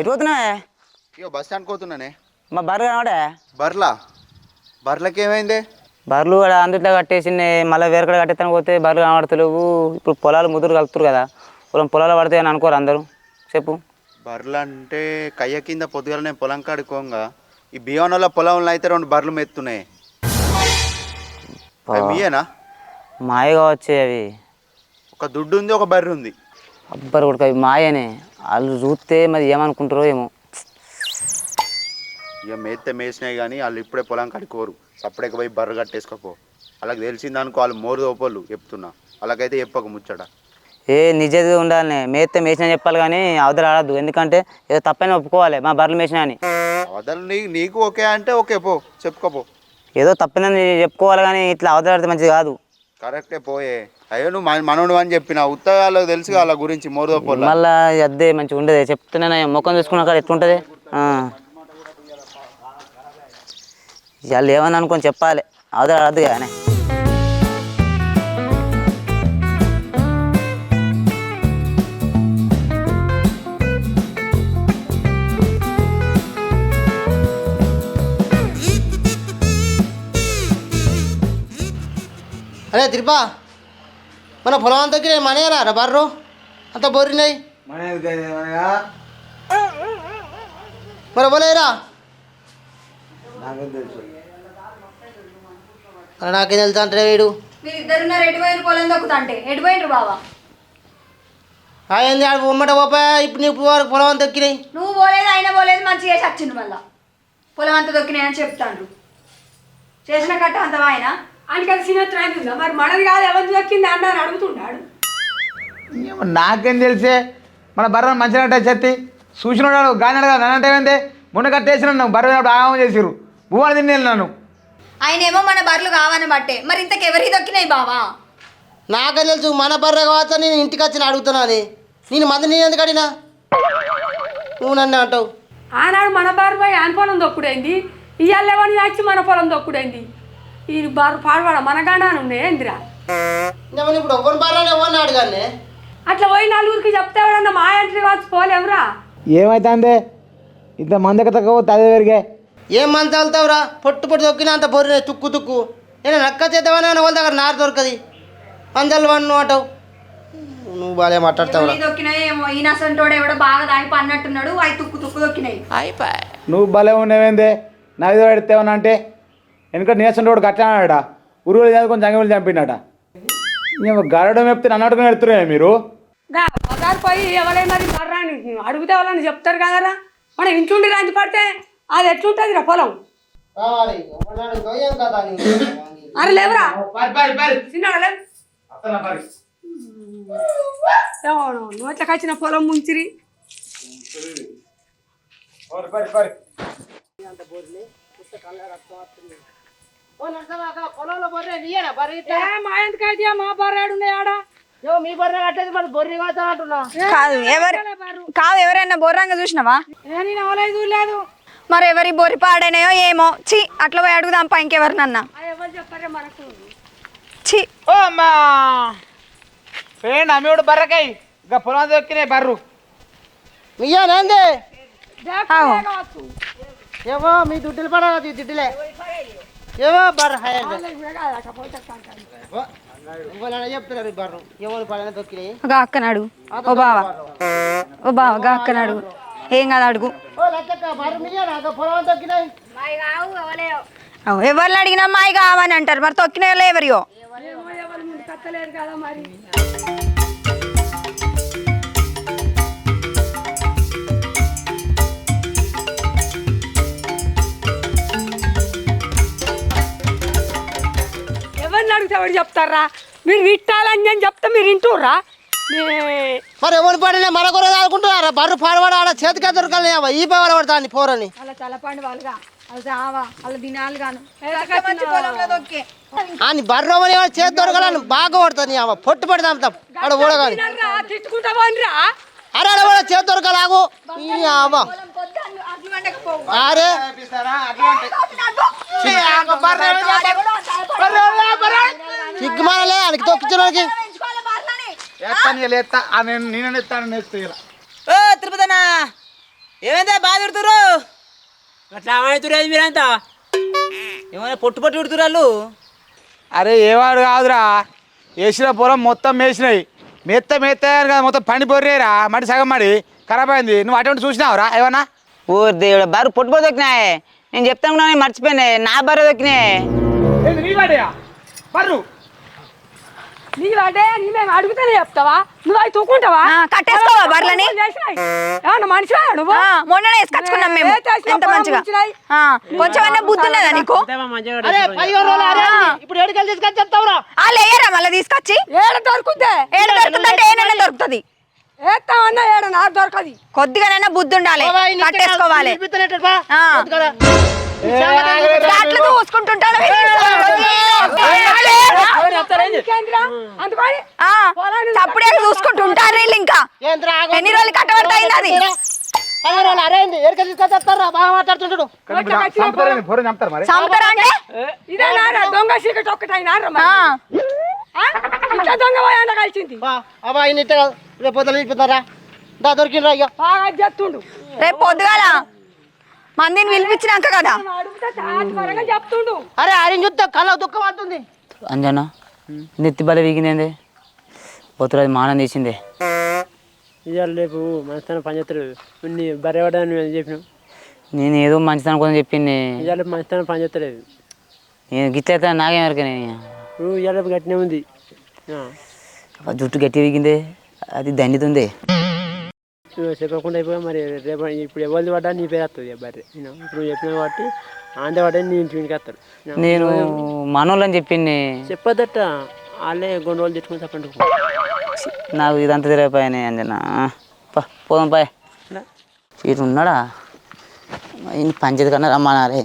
ఎటు పోతున్నావే ఇక bus stand పోతున్నానే. మా బర్రె కనబడే? బర్లా బర్లకి ఏమైంది? బర్రెలు కూడా అందుట్లో కట్టేసింది మళ్ళీ వేరకడ కట్టేస్తాను పోతే బర్రెలు కనబడతలేవు. ఇప్పుడు పొలాలు ముదురు కలుపుతారు కదా పొలం పొలాలు పడతాయి అని అనుకోరు అందరూ. చెప్పు. బర్రెలు అంటే కయ్య కింద పొద్దుగాల నేను పొలం కాడుకోంగా ఈ బియ్యంలో పొలంలో అయితే రెండు బర్రెలు మెత్తున్నాయి. మీయేనా? మాయగా వచ్చాయి అవి. ఒక దుడ్డు ఉంది ఒక బర్రె ఉంది అబ్బరు కొడుకు అవి మాయనే. వాళ్ళు చూస్తే మరి ఏమనుకుంటారో ఏమో. ఇక మేస్తే మేసినాయి కానీ వాళ్ళు ఇప్పుడే పొలం కడుకోరు సపరేట్గా పోయి బర్రె కట్టేసుకోపో. వాళ్ళకి తెలిసిందనుకో వాళ్ళు మోరు దోపలు చెప్తున్నా. వాళ్ళకైతే చెప్పక ముచ్చట. ఏ నిజంగా ఉండాలి మేస్తే మేసిన చెప్పాలి కానీ అవతల ఆడద్దు. ఎందుకంటే ఏదో తప్పని ఒప్పుకోవాలి. మా బర్రెలు మేసిన అని. అవతల నీ నీకు ఓకే అంటే ఓకే పో. చెప్పుకోపో ఏదో తప్పినని చెప్పుకోవాలి కానీ ఇట్లా అవతల ఆడితే మంచిది కాదు. కరెక్టే పోయే. అయ్యో నువ్వు మన- మనోడు అని చెప్పిన ఉత్తగాళ్ళకి తెలుసు వాళ్ళ గురించి మోరు మళ్ళీ మళ్ళా అద్దే మంచిగా ఉండదు. చెప్తున్నాను ముఖం చూసుకున్న కాడ ఎట్లుంటుంది? వాళ్ళు ఏమని అనుకొని చెప్పాలి. అదే ఆడద్దు కానీ అరే తిరుపా మన పొలం అంతకి మనేరా రా బర్రు? అంత బొరినాయి మరి ఇవ్వలేరా అరే నాకేం తెలుసు అంటే వీడు. మీరిద్దరున్నారు పొలం అంటే? ఎటుపోయినరు బావా? ఆ ఏంది ఆడు ఉమ్మట పోపా ఇప్పుడు నీకు వరకు పొలం అంత ఎక్కినాయి. నువ్వు పోలేదు ఆయన పోలేదు మంచిగా చేసి వచ్చిండు మళ్ళా. పొలం అంతా దొక్కినాయని చెప్తాండ్రు. చేసిన కట్ట అంత ఆయన ఆయనకి సినత్రాయింది ఉందా? మరి మనది కాదు ఎవరు దక్కింది అన్నారు అడుగుతుండాడు ఏమో నాకేం తెలిసే మన బర్ర మంచిగా చెత్తి చూసినాడు గాని కదా నన్ను అంటే ఏంది? మొన్న కట్టేసిన నువ్వు బర్ర ఆగమం చేసిరు భూమని తిని నన్ను. ఆయన ఏమో మన బర్రెలు కావని బట్టే మరి ఇంతకెవరికి దొక్కినాయి బావా? నాకేం తెలుసు మన బర్రె కావచ్చా నేను ఇంటికి వచ్చి అడుగుతున్నాను నేను మంది నేను ఎందుకు అడిగినా? నువ్వు నన్ను అంటావు. ఆనాడు మన బారు పోయి ఆయన పొలం దొక్కుడైంది. ఇవాళ ఎవరిని వచ్చి మన పొలం దొక్కుడైంది? ఈ బారు పాడవాడ? మన గాండాను ఉన్నాయి ఏందిరా? నేను ఇప్పుడు ఎవరి బర్రెని ఎవరిని అడిగానే అట్లా పోయి నలుగురికి చెప్తే ఎవడన్నా మా ఇంటికి వచ్చి పోలేవురా? ఏమైతుంది? ఇంత మందకి తక్కువ పెరిగే. ఏం మంది వెళ్తావురా పొట్టు పొట్టు దొక్కినా అంత బొరినాయి తుక్కు తుక్కు. నేను నక్క చేద్దామని వాళ్ళ దగ్గర నారు దొరకది? పందలు వన్ను అంటావు. నువ్వు బాగా మాట్లాడతావురా. దొక్కినాయి ఏమో ఈయన ఎవడో బాగా దాగి పన్నట్టున్నాడు అవి తుక్కు తుక్కు దొక్కినాయి నువ్వు భలే ఉన్నావేందే? నా ఇది పెడితేవన్నా అంటే వెనక నీరసం రోడ్డు కట్టాడా ఉరువులు చదువుకొని జంగములు చంపినట గరడం చెప్తే నన్ను అడుగుని పెడుతున్నాయి మీరు? బజార్ పోయి ఎవరైనా మరి బర్రాని అడిగితే వాళ్ళని చెప్తారు కదరా? మనం ఇంట్లోండి రాంచి పడితే అది ఎట్లుంటుంది రా పొలం అరే లేవురా. చిన్నగా లేవు. ఎవరు నోట్లకి వచ్చిన పొలం ముంచిరి. పొలంలో బొర్రె నీయేనా బర్రె ఏ మా ఎందుకైతే మా బర్రాడు ఉన్నాయి ఆడ. ఏమో మీ బర్రె కట్టేది మరి బొర్రె అంటున్నా. కాదు ఎవరు కాదు ఎవరైనా బొర్రంగా చూసినావా? ఏ నేను అవలేదు చూడలేదు. మరి ఎవరి బొరి పాడైనాయో ఏమో. చి అట్లా పోయి అడుగుదాంపా ఇంకెవరినన్నా. ఆ ఎవరు చెప్పారే మనకు? చి ఓ అమ్మా. పేండి అమ్మేవాడు బర్రకాయ? ఇక పొలం దొక్కినాయి బర్రు. మీయేనండి. ఏమో మీ దుడ్డులు పడాలి దుడ్డులే. ఏమో బర్రె చెప్తున్నారు ఎవరు పడిన దొక్కినాయి ఒక అక్కనడు ఓ బావా. ఓ బావా గా అక్కనడు ఏం కాదు అడుగు. ఎవరిని అడిగినా మాయి కావని అంటారు. మరి తొక్కిన ఎవరియో అడిగితే ఎవరు చెప్తారా? మీరు విట్టాలని అని చెప్తే మీరు వింటుర్రా? మరి ఎవరు పడినా మన కొర ఆడుకుంటున్నారా బర్రె పాడవాడ? ఆడ చేతికే దొరకాలి ఈ పవడ పడతాను పోరని. అలా చల్లపండి వాళ్ళుగా. అది ఆవా వాళ్ళ దినాలు గాను. అని బర్రమని చేతి దొరకాలని బాగా పడుతుంది అవ పొట్టు పడి తాముతాం ఆడ అరే కూడా చేతి దొరకాలాగు అవ్వ. అరే సిగ్గుమానలే ఆయనకి తొక్కించడానికి ఎత్తాను ఇలా ఎత్తా ఆ నేను నేను ఎత్తాను నేస్తా ఇలా ఓ తిరుపతనా ఏమైందా? బాగా తిడుతురు అట్లా ఏమవుతున్నారు మీరంతా? ఏమైనా పొట్టు పొట్టు తిడుతురు వాళ్ళు? అరే ఏవాడు కాదురా. వేసిన పొలం మొత్తం వేసినాయి. మెత్త మెత్త కదా మొత్తం పండి పొర్రేరా మడి సగం మడి. ఖరాబ్ అయింది. నువ్వు అటువంటి చూసినావురా? ఏమన్నా? ఓ దేవుడు బారు పొట్టు పొట్టు దొక్కినాయి. నేను చెప్తాను మర్చిపోయినాయి. నా బర్రె దొక్కినాయి. నీ వాడే నీ మేము అడుగుతానే చెప్తావా? నువ్వు అవి తూకుంటావా? బర్రెలని? ఏమన్నా మనిషివా నువ్వు? ఆ, మొన్ననే వేసుకొచ్చుకున్నాం మేము. ఎంత మంచిగా. ఆ, కొంచెమన్నా బుద్ధి ఉన్నదా నీకు? ఇప్పుడు ఏడుకెళ్ళి తీసుకొని చెప్తావురా? వాళ్ళు వేయరా మళ్ళీ తీసుకొచ్చి? ఏడ దొరుకుద్దే? ఏడ దొరుకుతుందంటే ఏడన్నా దొరుకుతుంది. ఏస్తామన్నా ఏడ? నాకు దొరకది. కొద్దిగానైనా బుద్ధి ఉండాలి. కట్టేసుకోవాలి ఆ. అట్లా చూసుకుంటుంటాను ఇంకేందిరా? అందుకని ఆ, చప్పుడే చూసుకుంటూ ఉంటారు వీళ్ళు ఇంకా. ఎన్ని రోజులు కట్టబడతాయింది అది దొంగ చీకటి దొంగ కలిసింది? అబ్బా రేపు పొద్దున దా దొరికిండ్రా అయ్యో బాగా చెప్తుండు. రేపు పొద్దుగాల మందిని పిలిపించినాక కదా? చెప్తుండు. అరే ఆయన చూస్తే కళ్ళ దుఃఖం అవుతుంది అంజనా? నెత్తి బల వీగింది పోతురు అది మానం తీసిందే. ఇవాళ రేపు మనస్థానం పనిచేస్తారు నీ మేము చెప్పినాం. నేను ఏదో మంచితనం కోసం చెప్పింది. ఇవాళ మనస్థానం పనిచేస్తలేదు నేను గిట్ల అయితే నాకేం వరకే నువ్వు ఇవాళ గట్టినే ఉంది. జుట్టు గట్టి వీగిందే. అది దండితుంది. చెప్పకుండా అయిపోయా మరి రేపు ఇప్పుడు ఎవరిది పడ్డా నీ పేరు వస్తుంది బర్రె. నేను ఇప్పుడు నువ్వు చెప్పిన కాబట్టి ఆంధ్ర పడ్డా నీ ఇంటి ఇంటికి వస్తాడు. నేను మనోళ్ళని చెప్పింది. చెప్పొద్దట వాళ్ళే కొన్ని రోజులు తెచ్చుకొని తప్పండి నాకు ఇదంతా తిరగపోయానే అంజనా. పా పోదాం పాయ్. వీడు ఉన్నాడా? ఈయన పంచాయతీ కన్నా రమ్మన్నారే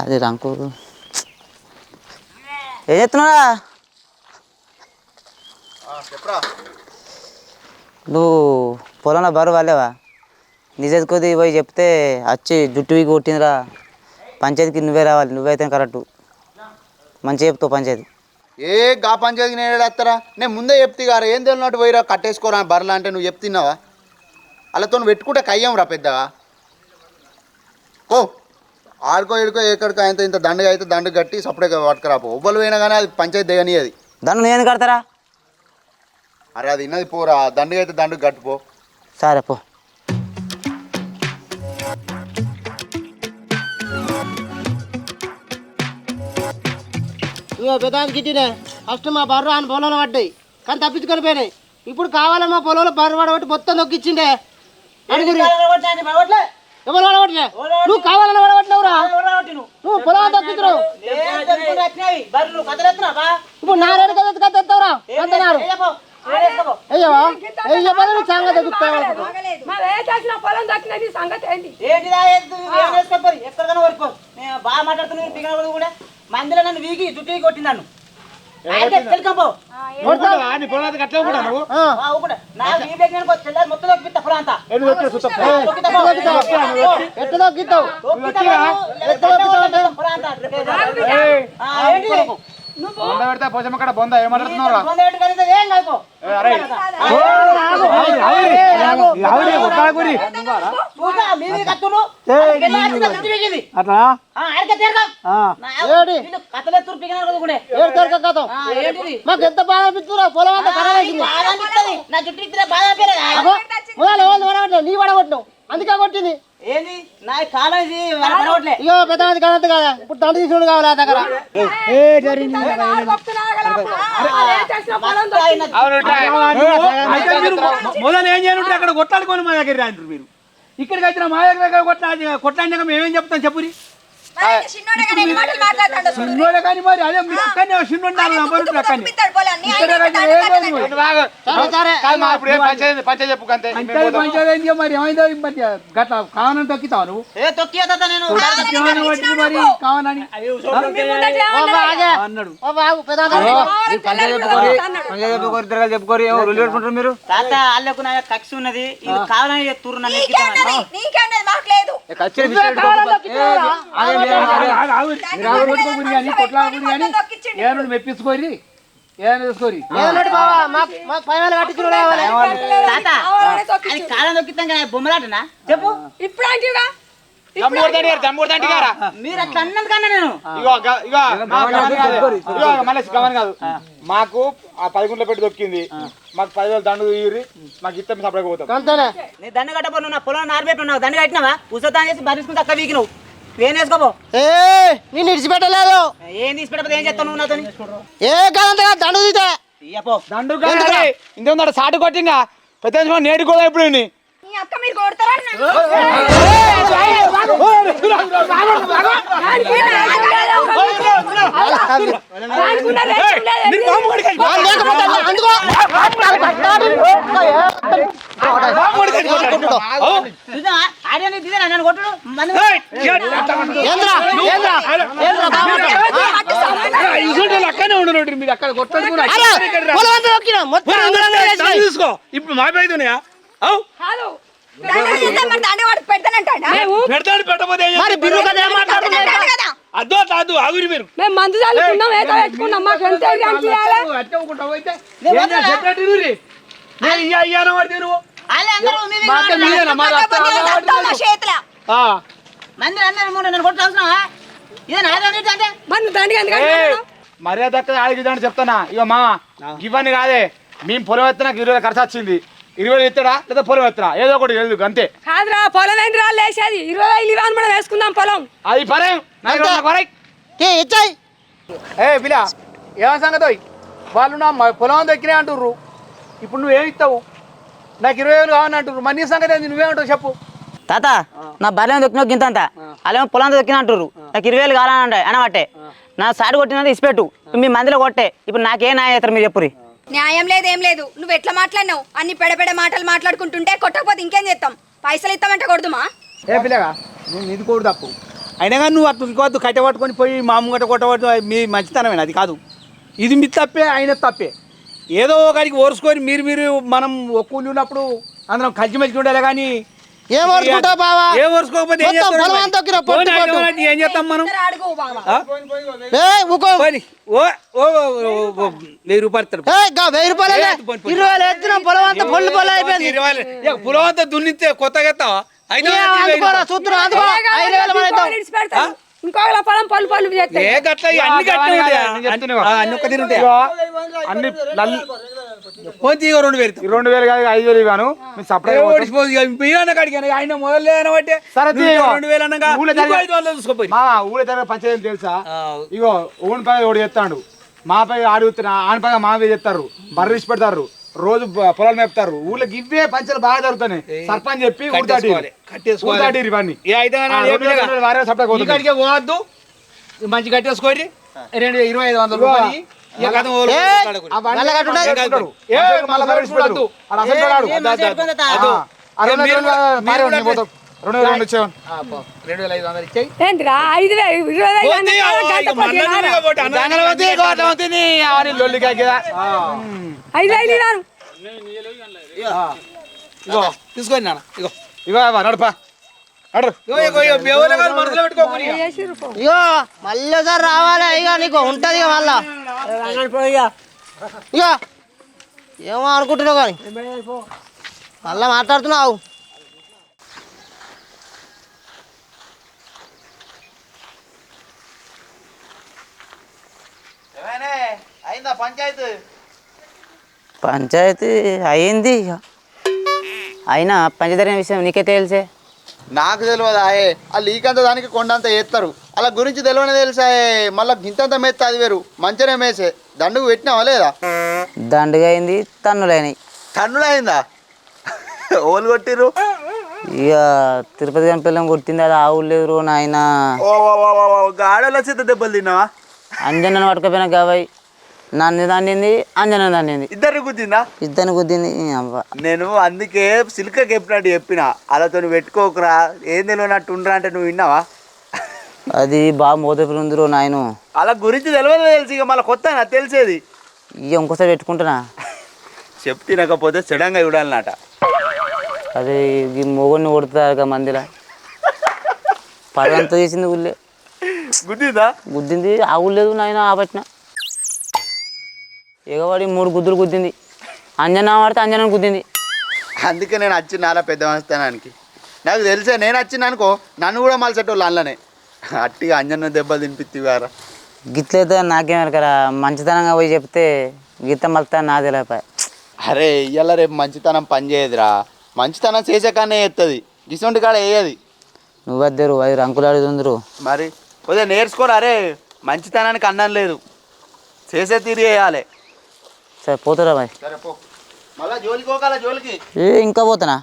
అదే రంకు. ఏం చెప్తున్నాడా చెప్పరా. నువ్వు పొలంలో బరువు వాళ్ళేవా నిజం కొద్ది పోయి చెప్తే వచ్చి జుట్టు వీకి కొట్టిందిరా. పంచాయతీకి నువ్వే రావాలి నువ్వైతే కరెక్టు. మంచిగా చెప్తావు పంచాయతీ. ఏ గా పంచాయతీకి నేను ఏడేస్తారా నేను ముందే చెప్తే గారు ఏం తెలియనట్టు పోయిరా కట్టేసుకోరా బర్రెలు అంటే నువ్వు చెప్తున్నావా? వాళ్ళతో పెట్టుకుంటే కయ్యం రా పెద్దగా ఓ ఆడుకో ఇడుకో ఎక్కడికో ఇంత ఇంత దండగా అయితే దండ కట్టి సపరేట్గా పట్టుకురాపో ఒబ్బలు పోయినా కానీ అది పంచాయతీ దిగని అది దాన్ని నేను కడతారా? అరే అది ఇన్నది పోరా. దండగా అయితే దండకు కట్టుపో సరే పో. ఇగో పెదానికి గిట్టినే. ఫస్ట్ మా బర్రు ఆయన పొలంలో పడ్డాయి. కానీ తప్పించుకొని పోయినాయి. ఇప్పుడు కావాలని మా పొలంలో బర్రు పడబట్టి మొత్తం నొక్కిచ్చిండే అడుగురి. ఎవరు పడబట్టినా నువ్వు కావాలని పడబట్టినవురా నువ్వు పొలం తొక్కించరు ఇప్పుడు నారేడు కదా అంతనారు సంగతి పొలం సంగతి ఏంటి ఎక్కడికైనా వరకు బాగా మాట్లాడుతున్నాను పిగన కూడా మందిలో నన్ను వీగి జుట్టు కొట్టినాను నీ మొత్తం ఎట్లా బొంద పెడితే కాడ బొంద అట్లా మాకు ఎంత బాధ అనిపిస్తుందా పొలం అంతా నా చుట్టూ బాధ నీ పడగొట్టినావు అందుకే కొట్టింది. ఏంది? నా కాదు. కదా ఇప్పుడు తండ్రి కావాలి ఆ దగ్గర? మొదలు ఏం చేయనుంటే అక్కడ కొట్లాడుకొని మా దగ్గర రాంటారు మీరు. ఇక్కడికి వచ్చిన మా దగ్గర కొట్లాడి కొట్లాడినాక మేమేం చెప్తాం చెప్పురి చిన్నోడే కానీ మరి అదే. పంచాయతీ మరి? ఏమైందో మరి గట్ల కావాలని తొక్కితావు నువ్వు ఏ తొక్కియతా నేను? ఏమైనా పట్టింది మరి కావాలని? అన్నాడు. ఓ బాబు పెద్ద చెప్పుకోరు. రొల్లి పెట్టుకుంటారు మీరు? తాత వాళ్ళకు నా కక్ష ఉన్నది. ఇది కావాలని చెప్తుర్రు నన్ను కానీ మెప్పించుకోరి? కాలం దొక్కిస్తాం కదా బొమ్మలాటనా? చెప్పు. ఇప్పుడు అంటివా మీరు అట్లా అన్నందుకన్నా నేను. కాదు. ఇగో మళ్ళీ గమని కాదు. మాకు ఆ పది గుంటలు పెట్టి దొక్కింది మాకు పదివేలు దండు తీరి మాకు ఇస్తాం సపరేట్ పోతాం. దండ కట్టబో నువ్వు నా పొలం నారబెట్టున్నావు దండ కట్టినావా? ఉసతాన్ చేసి భరించుకుని తక్కువ వీకి నువ్వు ఏం వేసుకోబో ఏ నేను ఇడిచిపెట్టలేదు ఏం తీసి పెట్టకపోతే ఏం చేస్తావు నువ్వు నాతో ఏ కాదంతగా దండు తీతే ఇయ్యపో దండు ఇంత సాటు కొట్టింగా పెద్ద నేటి కూడా ఇప్పుడు ఇన్ని. మీ అక్క మీరు కొడతారా అక్కడనే ఉండరు మీరు అక్కడ కొట్టదు వేసినాయి. చూసుకో ఇప్పుడు మా కాదు దాండవాడు పెడతానంటాడా? పెడతాడు పెట్టబోతే కదా కదా అద్దో తాదు ఆగురి మీరు. మేము మందు చల్లుకున్నాం ఏక పెట్టుకున్నాం మాకు ఎంత ఇయ్యాన వాడి మా చేతిలో ఆ. మంది మూడు నన్ను కొట్టు అవసరమా? ఇదే నాదే అంటే? మన దండిగా ఎందుకంటే ఏయ్, మర్యాద దక్కది ఆడికి ఇదని చెప్తానా ఇక మా ఇవన్నీ కాదే. మేము పొలం ఎత్తే నాకు ఇరవై ఖర్చు వచ్చింది. ఇరవై ఎత్తడా లేదా పొలం ఎత్తడా ఏదో ఒకటి ఎందుకు అంతే. కాదురా పొలం ఏంటి రా లేచేది? ఇరవై వేలు ఇరవై మనం వేసుకుందాం పొలం. అది పరే. ఇచ్చాయి. ఏ పిల్ల ఏమో సంగతి వాళ్ళు నా పొలం దక్కినే అంటుర్రు. ఇప్పుడు నువ్వేమి ఇస్తావు నాకు ఇరవై వేలు కావాలని అంటుర్రు మరి నీ సంగతి ఏంది? నువ్వేమంటావు? చెప్పు. తాత నా భార్య దొక్కిన గింత అంత వాళ్ళేమో పొలం దొక్కిన అంటారు నాకు ఇరవై వేలు కావాలంటే అనబట్టే నా సాడు కొట్టినది ఇసిపెట్టు. మీ మందిలో కొట్టే. ఇప్పుడు నాకేం న్యాయం చేస్తారు మీరు చెప్పురి న్యాయం లేదు ఏం లేదు. నువ్వు ఎట్లా మాట్లాడినావు? అన్ని పెడపెడ మాటలు మాట్లాడుకుంటుంటే కొట్టకపోతే ఇంకేం చేస్తాం? పైసలు ఇస్తామంటే కొడుదుమా? ఏ పిల్లగా నేను ఇది కూడా తప్పు. అయినా కానీ నువ్వు అట్లా ఇంకోవద్దు కట్టె పట్టుకొని పోయి మా ముంగట కొట్టవద్దు అది మీ మంచితనమేనా? అది కాదు. ఇది మీ తప్పే ఆయన తప్పే. ఏదో ఒకరికి ఓర్చుకొని మీరు మీరు మనం ఒక్కూలి ఉన్నప్పుడు అందరం కలిసి మెలిసి ఉండాలి కానీ ఏం ఓర్చుకుంటావు బావా ఏ ఓర్చుకోకపోతే ఏం మొత్తం చేస్తాం పొలం? అంతా ఒక్కిన పొట్టు పొట్టు. ఏం చేస్తాం మనం ఇద్దరు అడుగు బావా ఆ? ఏ ఊకో పోనీ. ఓ ఓ ఓ, ఓ, ఓ, వెయ్యి రూపాయలు ఇస్తాడు ఏ గా వెయ్యి రూపాయలు ఏ, పోనీ, పోనీ. ఇరవై వేలు ఎత్తున్నాం పొలం అంతా పొల్లు పొలం అయిపోయింది ఇరవై వేలు. ఏ, పొలం అంతా దున్నితే కొత్తగా ఎత్తావా అయితే ఏ, అందుకోరా చూస్తున్నా అందుకో ఐదు వేలు మన ఇద్దాం ఇంకొకలా పొలం పళ్ళు పళ్ళు చేస్తాయి ఏ గట్ల అన్ని గట్లే ఉంటాయా? ఆ, అన్ని ఒక్క తీరు ఉంటాయా? అన్ని లల్- పోతే ఇక రెండు వేలు రెండు వేలు కాదు ఐదు వేలు ఇవ్వను. మీరు సపరేట్ కాడికి ఆయన మొదలు సరే. రెండు వేలు అనగా ఊళ్ళో ఇంకో జరిగే- ఐదు వందలు చూసుకోపోయి మా ఊళ్ళో జరిగే పంచాయతీ తెలుసా? ఇగో ఓన్ పై ఓడి చెప్తాడు మా పై ఆడుతున్నా ఆన పై మా మీద చెప్తారు బర్రె ఇచ్చి పెడతారు. రోజు పొలాలు మేపుతారు. ఊళ్ళకి ఇవే పంచాలు బాగా జరుగుతున్నాయి. సర్పంచ్ చెప్పి ఇవన్నీ. వారే కాడికే పోవద్దు. మంచి కట్టేసుకోండి రెండు ఇరవై ఐదు వందల రూపాయలు రాడు. వేలు వేల ఐదు వందలు ఇచ్చేయి. ఏంటిరా ఐదు వేలు ఇరవై. ఐదు ఇగో తీసుకోండి నాన్న ఇగో. ఇగో అవ్వ, నడుపా మళ్ళీ రావాలి. ఇక నీకు ఉంటది ఇక మళ్ళా. ఇక. ఏమో అనుకుంటున్నావు కానీ. మళ్ళా మాట్లాడుతున్నావు. అయిందా పంచాయతీ? పంచాయతీ అయింది ఇక. అయినా పంచదార విషయం నీకే తెలిసే. నాకు తెలియదు ఆయే. ఆ లీక్ అంతా దానికి కొండంత వేస్తారు అలా గురించి తెలియని తెలుసాయే మళ్ళీ గింతంత మేస్తే అది వేరు. మంచిగా మేసే. దండుకు పెట్టినావా లేదా? దండుగా అయింది తన్నులైనాయి. టన్నులు అయిందా ఓలు కొట్టిర్రు. ఇక తిరుపతి గని పిల్లం కొట్టింది అది ఆవులు లేదు నాయన. గాడలో చేత దెబ్బలు తిన్నావా? అంజనను పట్టుకపోయినా గవాయి నన్ను దండింది అంజన దండింది ఇద్దరు గుద్దిందా? ఇద్దరిని గుద్దింది ఈ అవ్వ. నేను అందుకే సిల్క చెప్పినట్టు చెప్పిన. అలాతో పెట్టుకోకురా. ఏం తెలియనట్టు ఉండరా అంటే నువ్వు విన్నావా? అది బాగా మోతపులు ఉందిరో నాయను. అలా గురించి తెలియదు తెలిసి ఇక మళ్ళీ కొత్త నాకు తెలిసేది. ఇక ఇంకోసారి పెట్టుకుంటున్నా. చెప్తే తినకపోతే సడన్గా చూడాలన్నట అది ఈ మొగుడిని కొడుతుంది ఇక మందిలో. పదంతా తీసింది ఊళ్ళే గుద్దిందా? గుద్దింది ఆవులు లేదు నాయన ఆపట్టిన ఎగబడి మూడు గుద్దులు గుద్దింది. అంజనా పడితే అంజనా గుద్దింది. అందుకే నేను వచ్చిన నాలా పెద్ద వస్తానానికి నాకు తెలిసే నేను వచ్చిన అనుకో నన్ను కూడా మలిసేటోళ్ళు అందులోనే అట్టిగా అంజన్న దెబ్బలు తినిపిత్తివారా గిట్లయితే నాకేం వెనకరా మంచితనంగా పోయి చెప్తే గీత మలుతా నా తెలియపాయ అరే ఇయ్యాల రేపు మంచితనం పని చేయదురా. మంచితనం చేసే కానీ చేస్తుంది గిసొంటి కాడ వేయది నువ్వద్దరు అది రంకులు అడుగుతుందరు మరి కొద్దిగా నేర్చుకోరా అరే మంచితనానికి అన్నం లేదు. చేసే తీరి వేయాలి సరే పోతురా జోలికి ఏ ఇంకా పోతానా.